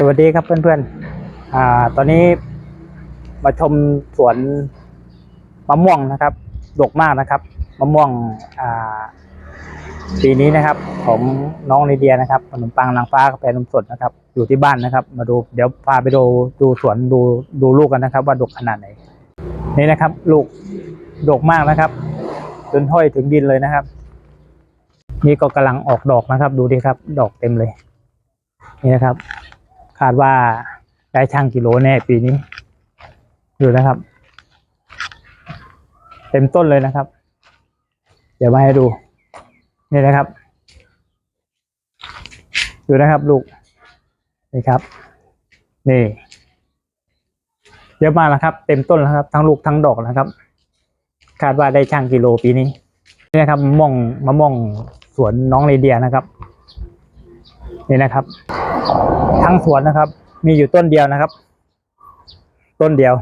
สวัสดีครับเพื่อนๆอ่า ตอนนี้มาชมสวนมะม่วงนะครับ ดกมากนะครับ มะม่วงอ่าปีนี้นะครับของน้องลีเดียนะครับขนมปังนางฟ้ากาแฟนมสดนะครับ อยู่ที่บ้านนะครับ มาดู เดี๋ยวพาไปดูดูสวนดูดูลูกกันนะครับ ว่าดกขนาดไหน นี่นะครับ ลูกดกมากนะครับ จนห้อยถึงดินเลยนะครับ นี่ก็กำลังออกดอกนะครับ ดูดิครับ ดอกเต็มเลย นี่นะครับ คาดว่าได้ช่างกิโลแน่ปีนี้ ดูนะครับ เต็มต้นเลยนะครับ เดี๋ยวมาให้ดู นี่นะครับ ดูนะครับลูก นี่ครับ นี่ เยอะมากแล้วครับ เต็มต้นแล้วครับ ทั้งลูกทั้งดอกนะครับ คาดว่าได้ช่างกิโลปีนี้ นี่นะครับมะม่วงมะม่วงสวนน้องเรเดียนะครับ นี่นะครับ ทั้งสวนนะครับ มีอยู่ต้นเดียวนะครับ ต้นเดียว